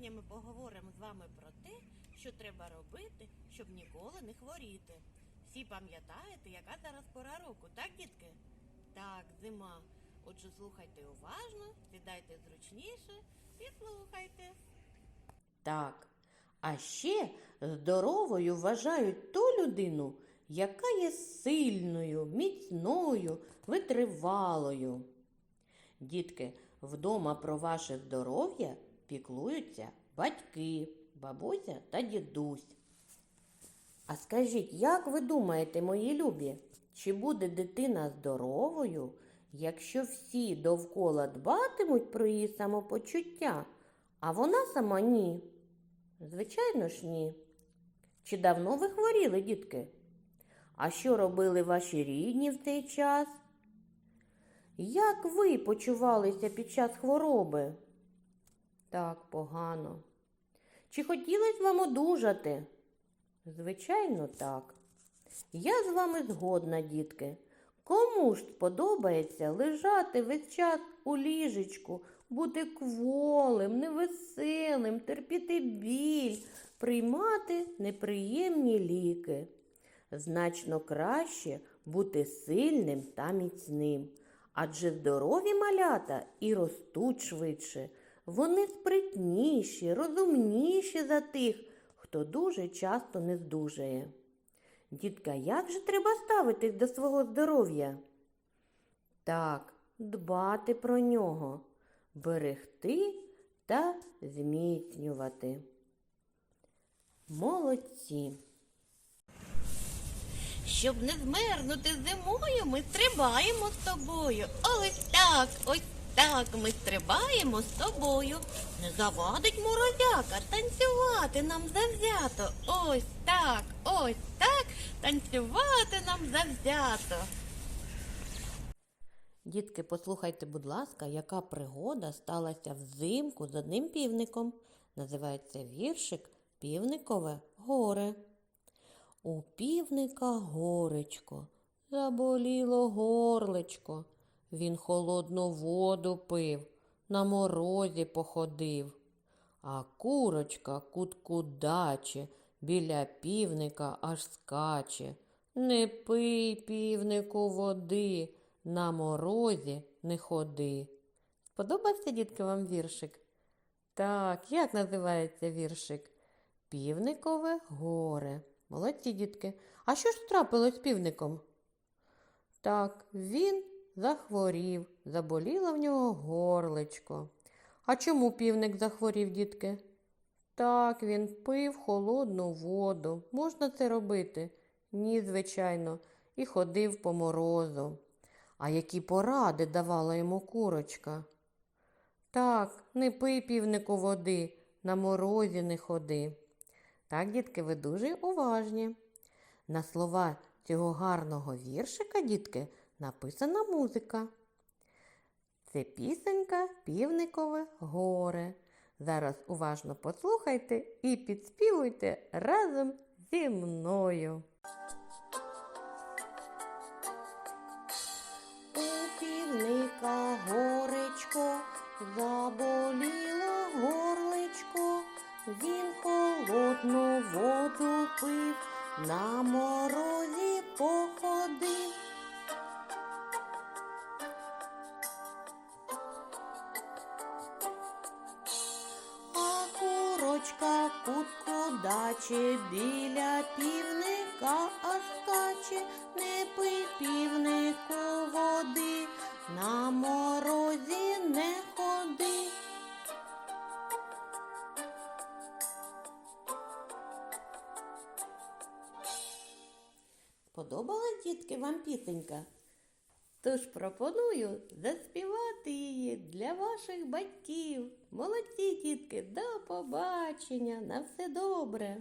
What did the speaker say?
Сьогодні ми поговоримо з вами про те, що треба робити, щоб ніколи не хворіти. Всі пам'ятаєте, яка зараз пора року, так, дітки? Так, зима. Отже, слухайте уважно, сідайте зручніше і слухайте. Так. А ще здоровою вважають ту людину, яка є сильною, міцною, витривалою. Дітки, вдома про ваше здоров'я піклуються батьки, бабуся та дідусь. А скажіть, як ви думаєте, мої любі, чи буде дитина здоровою, якщо всі довкола дбатимуть про її самопочуття, а вона сама ні? Звичайно ж, ні. Чи давно ви хворіли, дітки? А що робили ваші рідні в цей час? Як ви почувалися під час хвороби? Так, погано. Чи хотілося вам одужати? Звичайно, так. Я з вами згодна, дітки. Кому ж сподобається лежати весь час у ліжечку, бути кволим, невеселим, терпіти біль, приймати неприємні ліки? Значно краще бути сильним та міцним, адже здорові малята і ростуть швидше. Вони спритніші, розумніші за тих, хто дуже часто не здужає. Дітка, як же треба ставитись до свого здоров'я? Так, дбати про нього, берегти та зміцнювати. Молодці! Щоб не змерзнути зимою, ми стрибаємо з тобою. Ось так, ось так ми стрибаємо з тобою. Не завадить морозяка танцювати нам завзято. Ось так, ось так, танцювати нам завзято. Дітки, послухайте, будь ласка, яка пригода сталася взимку з одним півником. Називається віршик Півникове горе. У півника горечко, заболіло горлечко. Він холодну воду пив, на морозі походив. А курочка куткудаче, біля півника аж скаче. Не пий, півнику, води, на морозі не ходи. Сподобався, дітки, вам віршик? Так, як називається віршик? Півникове горе. Молодці, дітки. А що ж трапилось з півником? Так, він захворів, заболіло в нього горлечко. А чому півник захворів, дітки? Так, він пив холодну воду. Можна це робити? Ні, звичайно, і ходив по морозу. А які поради давала йому курочка? Так, не пий півнику води, на морозі не ходи. Так, дітки, ви дуже уважні. На слова цього гарного віршика, дітки, написана музика. Це пісенька Півникове горе. Зараз уважно послухайте і підспівуйте разом зі мною. У півника горечко, заболіло горлечко, він холодну воду пив, на морозі походив. Курочка кутку даче біля півника аж скаче, не пий півнику води, на морозі не ходи. Сподобалась, дітки, вам пісенька? Тож пропоную заспівати її для ваших батьків. Молодці, дітки, до побачення, на все добре.